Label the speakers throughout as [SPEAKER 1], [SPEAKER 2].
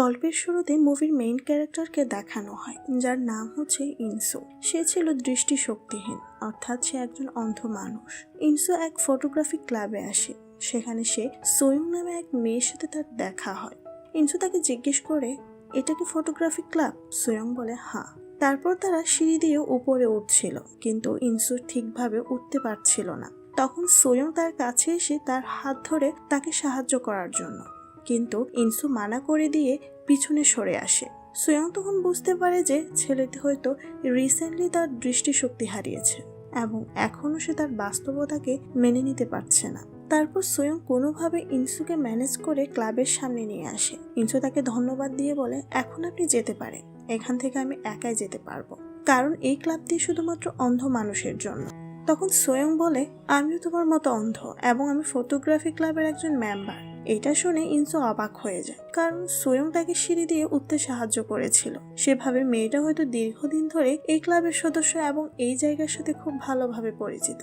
[SPEAKER 1] গল্পের শুরুতে মুভির মেইন ক্যারেক্টারকে দেখানো হয়, যার নাম হচ্ছে ইনসু। সে ছিল দৃষ্টিশক্তিহীন, অর্থাৎ সে একজন অন্ধ মানুষ। ইনসু এক ফটোগ্রাফি ক্লাবে আসে, সেখানে সে সোয়ং নামে এক মেয়ের সাথে তার দেখা হয়। ইনসু তাকে জিজ্ঞেস করে, এটা কি ফটোগ্রাফি ক্লাব সোয়ং বলে হ্যাঁ তারপর তারা সিঁড়ি দিয়ে উপরে উঠছিল, কিন্তু ইনসু ঠিকভাবে উঠতে পারছিল না। তখন সোয়ং তার কাছে এসে তার হাত ধরে তাকে সাহায্য করার জন্য কিন্তু ইনসু মানা করে দিয়ে পিছনে সরে আসে। সোয়ং তখন বুঝতে পারে যে ছেলেটি হয়তো রিসেন্টলি তার দৃষ্টিশক্তি হারিয়েছে এবং এখনও সে তার বাস্তবতাকে মেনে নিতে পারছে না। তারপর সোয়ং কোনোভাবে ইনসুকে ম্যানেজ করে ক্লাবের সামনে নিয়ে আসে। ইনসু তাকে ধন্যবাদ দিয়ে বলে, এখন আপনি যেতে পারেন। এখান থেকে আমি একাই যেতে পারব। কারণ এই ক্লাবটি শুধুমাত্র অন্ধ মানুষের জন্য। তখন সোয়ং বলে, আমিও তোমার মতো অন্ধ এবং আমি ফটোগ্রাফি ক্লাবের একজন মেম্বার। এটা শুনে ইনসু অবাক হয়ে যায়, কারণ সোয়ং তাকে সিঁড়ি দিয়ে উঠতে সাহায্য করেছিল। সেভাবে মেয়েটা হয়তো দীর্ঘদিন ধরে এই ক্লাবের সদস্য এবং এই জায়গার সাথে খুব ভালোভাবে পরিচিত।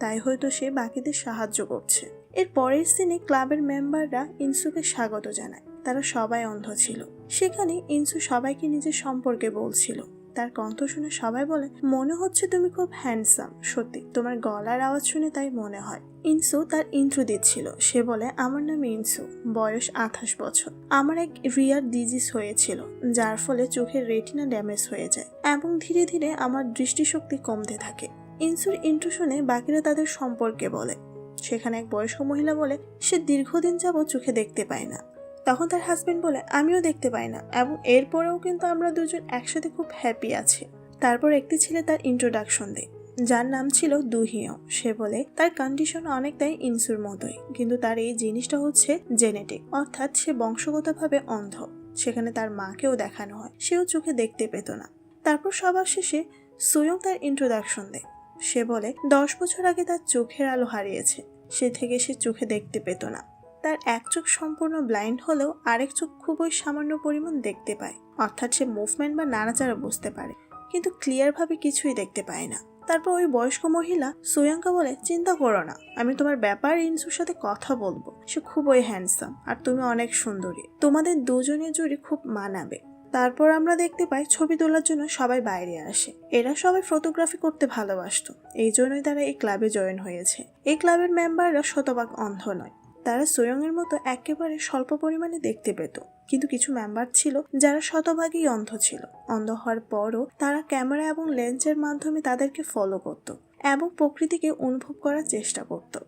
[SPEAKER 1] তাই হয়তো সে বাকিদের সাহায্য করছে। এর পরের সিনে ক্লাবের মেম্বাররা ইনসুকে স্বাগত জানায়। তারা সবাই অন্ধ ছিল। সেখানে ইনসু সবাইকে নিজের সম্পর্কে বলছিল। তার কণ্ঠ শুনে সবাই বলে, মনে হচ্ছে তুমি খুব হ্যান্ডসাম সত্যি, তোমার গলার আওয়াজ শুনে তাই মনে হয়। ইনসু তার ইন্ট্রো দিচ্ছিল। সে বলে, আমার নাম ইনসু, বয়স আঠাশ বছর। আমার এক রিয়ার ডিজিজ হয়েছিল, যার ফলে চোখের রেটিনা ড্যামেজ হয়ে যায় এবং ধীরে ধীরে আমার দৃষ্টিশক্তি কমতে থাকে। ইনসুর ইন্ট্রো শুনে বাকিরা তাদের সম্পর্কে বলে। সেখানে এক বয়স্ক মহিলা বলে, সে দীর্ঘদিন যাবৎ চোখে দেখতে পায় না। তখন তার হাজবেন্ড বলে, আমিও দেখতে পাই না। এবং এরপরেও কিন্তু আমরা দুজন একসাথে খুব হ্যাপি আছি। তারপর একটি ছেলে তার ইন্ট্রোডাকশন দেয়, যার নাম ছিল দুহিও সে বলে, তার কন্ডিশন অনেকটাই ইনসুর মতোই, কিন্তু তার এই জিনিসটা হচ্ছে জেনেটিক অর্থাৎ সে বংশগতভাবে অন্ধ। সেখানে তার মাকেও দেখানো হয়, সেও চোখে দেখতে পেত না। তারপর সবার শেষে সুয়ং তার ইন্ট্রোডাকশন দেয়। সে বলে, দশ বছর আগে তার চোখের আলো হারিয়েছে, সে থেকে সে চোখে দেখতে পেত না। তার এক চোখ সম্পূর্ণ ব্লাইন্ড হলেও আরেক চোখ খুবই সামান্য পরিমাণ দেখতে পায়। অর্থাৎ সে মুভমেন্ট বা নাড়াচাড়া বুঝতে পারে, কিন্তু ক্লিয়ারভাবে কিছুই দেখতে পায় না। তারপর ওই বয়স্ক মহিলা, সোয়াঙ্কা বলে, চিন্তা করো না, আমি তোমার ব্যাপার ইনসুর সাথে কথা বলব। সে খুবই হ্যান্ডসাম আর তুমি অনেক সুন্দরী। তোমাদের দুজনের জুড়ি খুব মানাবে। তারপর আমরা দেখতে পাই ছবি তোলার জন্য সবাই বাইরে আসে। এরা সবাই ফটোগ্রাফি করতে ভালোবাসতো। এই জন্যই তারা এই ক্লাবে জয়েন হয়েছে। এই ক্লাবের মেম্বাররা শতভাগ অন্ধ নয়। তারা সোয়ংয়ের মতো একেবারে স্বল্প পরিমাণে দেখতে পেত। কিন্তু কিছু মেম্বার ছিল যারা শতভাগই অন্ধ ছিল। অন্ধ হওয়ার পরও তারা ক্যামেরা এবং লেন্সের মাধ্যমে তাদেরকে ফলো করত এবং প্রকৃতিকে অনুভব করার চেষ্টা করত।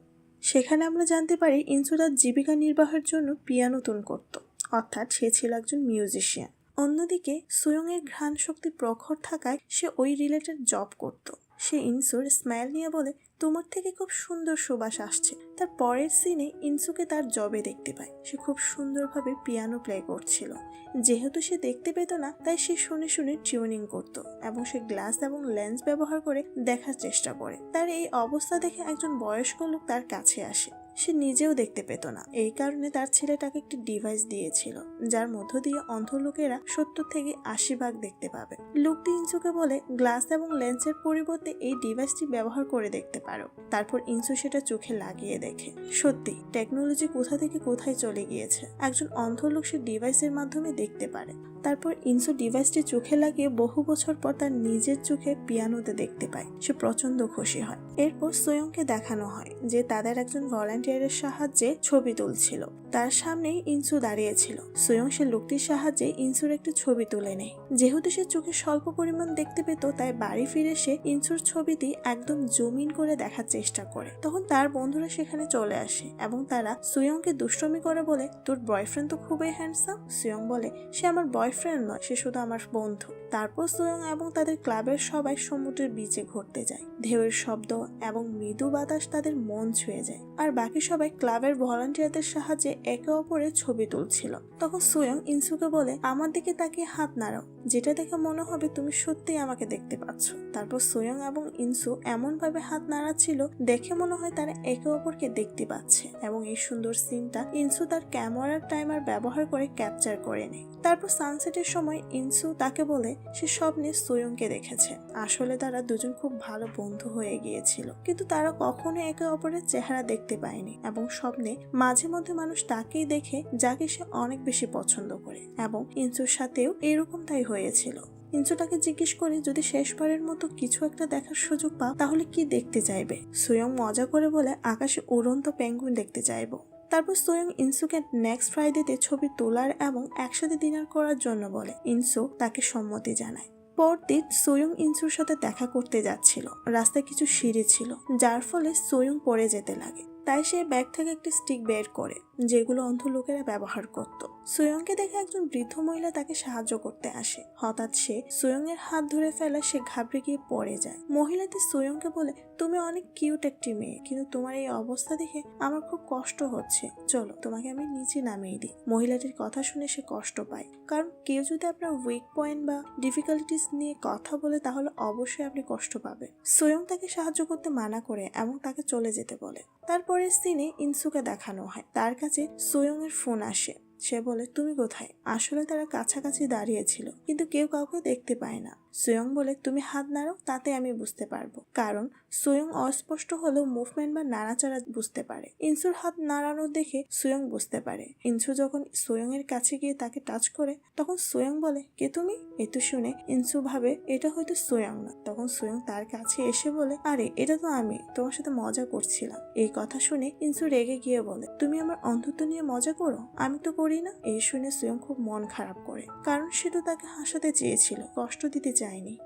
[SPEAKER 1] সেখানে আমরা জানতে পারি ইনসু তার জীবিকা নির্বাহের জন্য পিয়ানো তুন করত। অর্থাৎ সে ছিল একজন মিউজিশিয়ান অন্যদিকে সুয়ংয়ের ঘ্রাণ শক্তি প্রখর থাকায় সে ওই রিলেটেড জব করত। সে ইনসুর স্মাইল নিয়ে বলে তোমার থেকে খুব সুন্দর সুবাস আসছে। তার পরের সিনে ইনসুকে তার জবে দেখতে পায়। সে খুব সুন্দরভাবে পিয়ানো প্লে করছিল। যেহেতু সে দেখতে পেত না, তাই সে শুনে শুনে টিউনিং করত এবং সে গ্লাস এবং লেন্স ব্যবহার করে দেখার চেষ্টা করে। তার এই অবস্থা দেখে একজন বয়স্ক লোক তার কাছে আসে। সে নিজেও দেখতে পেত না। এই কারণে তার ছেলেটাকে একটি ডিভাইস দিয়েছিল, যার মধ্য দিয়ে অন্ধ লোকেরা সত্তর থেকে আশি ভাগ দেখতে পাবে। লোকটি ইনসুকে বলে, গ্লাস এবং লেন্সের পরিবর্তে এই ডিভাইসটি ব্যবহার করে দেখতে পারো। তারপর ইনসু সেটা চোখে লাগিয়ে দেখে। সত্যি টেকনোলজি কোথা থেকে কোথায় চলে গিয়েছে? একজন অন্ধ লোক সে ডিভাইসের মাধ্যমে দেখতে পারে। তারপর ইনসু ডিভাইসটি চোখে লাগিয়ে বহু বছর পর তার নিজের চোখে পিয়ানোতে দেখতে পায়। সে প্রচণ্ড খুশি হয়। এরপর সোয়ংকে দেখানো হয় যে তাদের একজন ভলান্টিয়ারের সাহায্যে ছবি তুলছিল। তার সামনেই ইনসু দাঁড়িয়েছিল। সোয়ং সে লোকটির সাহায্যে ইনসুর একটি ছবি তুলে নেয়। যেহেতু সে চোখে স্বল্প পরিমাণ দেখতে পেত, তাই বাড়ি ফিরে সে ইনসুর ছবিটি একদম জমিন করে দেখার চেষ্টা করে। তখন তার বন্ধুরা সেখানে চলে আসে এবং তারা, সুয়ংকে দুষ্টমি করে বলে, তোর বয়ফ্রেন্ড তো খুবই হ্যান্ডসাম সুয়ং বলে, সে আমার বয়ফ্রেন্ড নয়, সে শুধু আমার বন্ধু। তারপর সুয়ং এবং তাদের ক্লাবের সবাই সমুদ্রের বিচে ঘুরতে যায়। ঢেউয়ের শব্দ এবং মৃদু বাতাস তাদের মন ছুঁয়ে যায়। আর বাকি সবাই ক্লাবের ভলান্টিয়ারদের সাহায্যে একে অপরের ছবি তুলছিল। তখন সুয়ং ইনসুকে বলে, আমার দিকে তাকিয়ে হাত নাড়াও। যেটা দেখে মনে হবে তুমি সত্যিই আমাকে দেখতে পাচ্ছ। তারপর সুয়ং এবং ইনসু এমন ভাবে হাত নাড়াচ্ছিল, দেখে মনে হয় তারা একে অপরকে দেখতে পাচ্ছে। এবং এই সুন্দর সিনটা ইনসু তার ক্যামেরার টাইমার ব্যবহার করে ক্যাপচার করে নেয়। তারপর সানসেটের সময় ইনসু তাকে বলে, সে স্বপ্নে সুয়ংকে দেখেছে। আসলে তারা দুজন খুব ভালো বন্ধু হয়ে গিয়েছিল। কিন্তু তারা কখনো একে অপরের চেহারা দেখতে পায় যায়নি এবং স্বপ্নে মাঝে মধ্যে মানুষ তাকেই দেখে যাকে সে অনেক বেশি পছন্দ করে এবং ইনসুর সাথেও এরকমটাই হয়েছিল। ইনসু তাকে জিজ্ঞেস করে, যদি শেষবারের মতো কিছু একটা দেখার সুযোগ পাও, তাহলে কি দেখতে চাইবে? সোয়ং মজা করে বলে, আকাশে উড়ন্ত পেঙ্গুইন দেখতে চাইব। তারপর সোয়ং ইনসুকে নেক্সট ফ্রাইডেতে ছবি তোলার এবং একসাথে ডিনার করার জন্য বলে। ইনসু তাকে সম্মতি জানায়। পরদিন সোয়ং ইনসুর সাথে দেখা করতে যাচ্ছিল। রাস্তায় কিছু সিঁড়ি ছিল, যার ফলে সোয়ং পড়ে যেতে লাগে। তাই সে ব্যাগ থেকে একটি স্টিক বের করে। যেগুলো অন্ধ লোকেরা ব্যবহার করত। সুয়ংকে দেখে একজন বৃদ্ধ মহিলা তাকে সাহায্য করতে আসে। হঠাৎ সে সোয়ংয়ের হাত ধরে ফেলা, সে ঘাবড়ে গিয়ে পড়ে যায়। মহিলাটি সুয়ংকে বলে, তুমি অনেক কিউট একটি মেয়ে, কিন্তু তোমার এই অবস্থা দেখে আমার খুব কষ্ট হচ্ছে। চলো, তোমাকে আমি নিচে নামিয়ে দিই। মহিলাটির কথা শুনে সে কষ্ট পায়। কারণ কেউ যদি আপনার উইক পয়েন্ট বা ডিফিকাল্টিস নিয়ে কথা বলে, তাহলে অবশ্যই আপনি কষ্ট পাবেন। সোয়ং তাকে সাহায্য করতে মানা করে এবং তাকে চলে যেতে বলে। তারপরের সিনে ইনসুকে দেখানো হয়। তার কাছে সোয়ং এর ফোন আসে। সে বলে, তুমি কোথায়? আসলে তারা কাছাকাছি দাঁড়িয়েছিল কিন্তু কেউ কাউকে দেখতে পায় না। সোয়ং বলে, তুমি হাত নাড়ো তাতে আমি বুঝতে পারব। কারণ সোয়ং অস্পষ্ট হলেও মুভমেন্ট বা নাড়াচাড়া বুঝতে পারে। ইনসুর হাত নাড়ানো দেখে সোয়ং বুঝতে পারে। ইনসু যখন সোয়ং এর কাছে গিয়ে তাকে টাচ করে, তখন সোয়ং বলে, কে তুমি? এতো শুনে ইনসু ভাবে, এটা হয়তো সোয়ং না। তখন সোয়ং তার কাছে এসে বলে, আরে, এটা তো আমি, তোমার সাথে মজা করছিলাম। এই কথা শুনে ইনসু রেগে গিয়ে বলে, তুমি আমার অন্ধত্ব নিয়ে মজা করো? আমি তো করি না, এই শুনে সুয়ং খুব মন খারাপ করে। কারণ সে তো তাকে হাসাতে চেয়েছিল, কষ্ট দিতে চায়নি।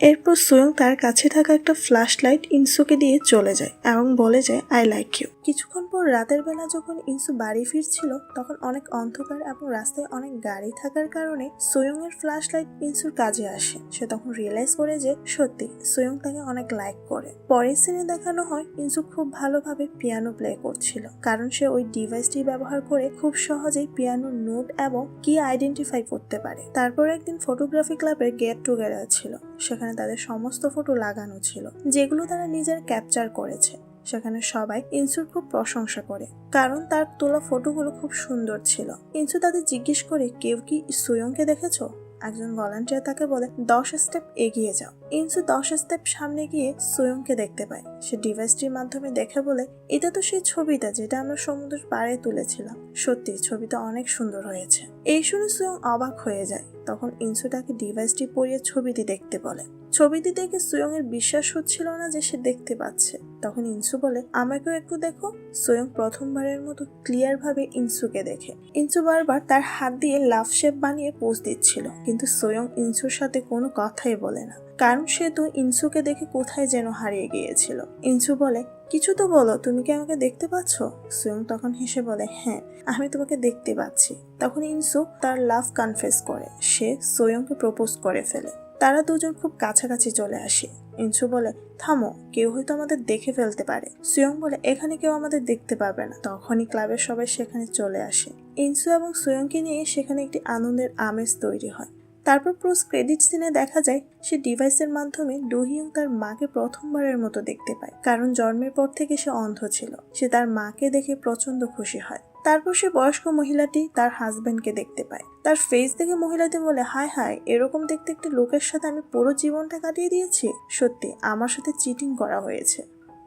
[SPEAKER 1] এরপর সোয়ং তার কাছে থাকা একটা ফ্ল্যাশ লাইট ইনসুকে দিয়ে চলে যায় এবং বলে যায় আই লাইক ইউ। কিছুক্ষণ পর রাতের বেলা যখন ইনসু বাড়ি ফিরছিল, তখন অনেক অন্ধকার এবং রাস্তায় অনেক গাড়ি থাকার কারণে সোয়ং এর ফ্ল্যাশ লাইট ইনসুর কাজে আসে। সে তখন রিয়েলাইজ করে যে, সত্যি, সোয়ং তাকে অনেক লাইক করে। পরের সিনে দেখানো হয়, ইনসু খুব ভালোভাবে পিয়ানো প্লে করছিল, কারণ সে ওই ডিভাইসটি ব্যবহার করে খুব সহজেই পিয়ানোর নোট এবং কি আইডেন্টিফাই করতে পারে। তারপর একদিন ফটোগ্রাফি ক্লাবের গেট টুগেদার ছিল, সেখানে তাদের সমস্ত ফটো লাগানো ছিল, যেগুলো তারা নিজের ক্যাপচার করেছে। সেখানে সবাই ইনসুর খুব প্রশংসা করে, কারণ তার তোলা ফটোগুলো খুব সুন্দর ছিল। ইনসু তাদের জিজ্ঞেস করে, কেউ কি সুয়ংকে দেখেছ? একজন ভলান্টিয়ার তাকে বলে, দশ স্টেপ এগিয়ে যাও। ইনসু দশ স্টেপ সামনে গিয়ে সোয়ংকে দেখতে পায়। সে ডিভাইসটির মাধ্যমে দেখে বলে, এটা তো সেই ছবিটা যেটা আমরা সমুদ্রের পাড়ে তুলেছিলাম। সত্যি, ছবিটা অনেক সুন্দর হয়েছে। এই শুনে সোয়ং অবাক হয়ে যায়। তখন ইনসু তাকে ডিভাইসটি পরিয়ে ছবিটি দেখতে বলে। ছবিটি দেখে সোয়ং এর বিশ্বাস হচ্ছিল না যে সে দেখতে পাচ্ছে। তখন ইনসু বলে, আমাকেও একটু দেখো। সোয়ং প্রথমবারের মতো ক্লিয়ার ভাবে ইনসুকে দেখে। ইনসু বারবার তার হাত দিয়ে লাভ শেপ বানিয়ে পোজ দিচ্ছিল, কিন্তু সোয়ং ইনসুর সাথে কোনো কথাই বলে না। কারণ সে তো ইনসুকে দেখে কোথায় যেন হারিয়ে গিয়েছিল। ইনসু বলে, কিছু তো বলো, তুমি কি আমাকে দেখতে পাচ্ছ? সোয়ং তখন হেসে বলে হ্যাঁ আমি তোমাকে দেখতে পাচ্ছি। তখন ইনসু তার লাভ কনফেস করে। সে সোয়ংকে প্রপোজ করে ফেলে। তারা দুজন খুব কাছাকাছি চলে আসে। ইনসু বলে, থামো, কেউ হয়তো আমাদের দেখে ফেলতে পারে। সুয়ং বলে, এখানে কেউ আমাদের দেখতে পাবে না। তখনই ক্লাবের সবাই সেখানে চলে আসে। ইনসু এবং সুয়ংকে নিয়ে সেখানে একটি আনন্দের আমেজ তৈরি হয়। তারপর পোস্ট ক্রেডিট সিনে দেখা যায়, সে ডিভাইসের মাধ্যমে ডুহিয়ং তার মাকে প্রথমবারের মতো দেখতে পায়। কারণ জন্মের পর থেকে সে অন্ধ ছিল। সে তার মাকে দেখে প্রচণ্ড খুশি হয়। তারপর সে বয়স্ক মহিলাটি তার হাজবেন্ডকে দেখতে পায়। তার ফেস দেখে মহিলাটি বলে, হায় হায়, এরকম দেখতে একটি লোকের সাথে আমি পুরো জীবনটা কাটিয়ে দিয়েছি? সত্যি, আমার সাথে চিটিং করা হয়েছে।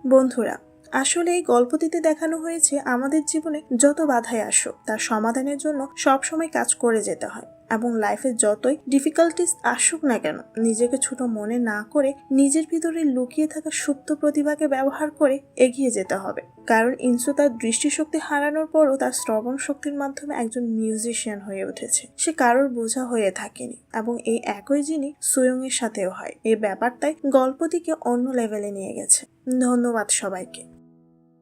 [SPEAKER 1] বন্ধুরা, আসলে এই গল্পটিতে দেখানো হয়েছে, আমাদের জীবনে যত বাধাই আসুক, তার সমাধানের জন্য সবসময় কাজ করে যেতে হয়। এবং লাইফে যতই ডিফিকাল্টিস আসুক না কেন, নিজেকে ছোট মনে না করে নিজের ভিতরে লুকিয়ে থাকা সুপ্ত প্রতিভাকে ব্যবহার করে এগিয়ে যেতে হবে। কারণ ইনসু তার দৃষ্টিশক্তি হারানোর পরও তার শ্রবণ শক্তির মাধ্যমে একজন মিউজিশিয়ান হয়ে উঠেছে। সে কারোর বোঝা হয়ে থাকেনি এবং এই একই জিনিস সুয়ংয়ের সাথেও হয়। এই ব্যাপারটাই গল্পটিকে অন্য লেভেলে নিয়ে গেছে। ধন্যবাদ সবাইকে।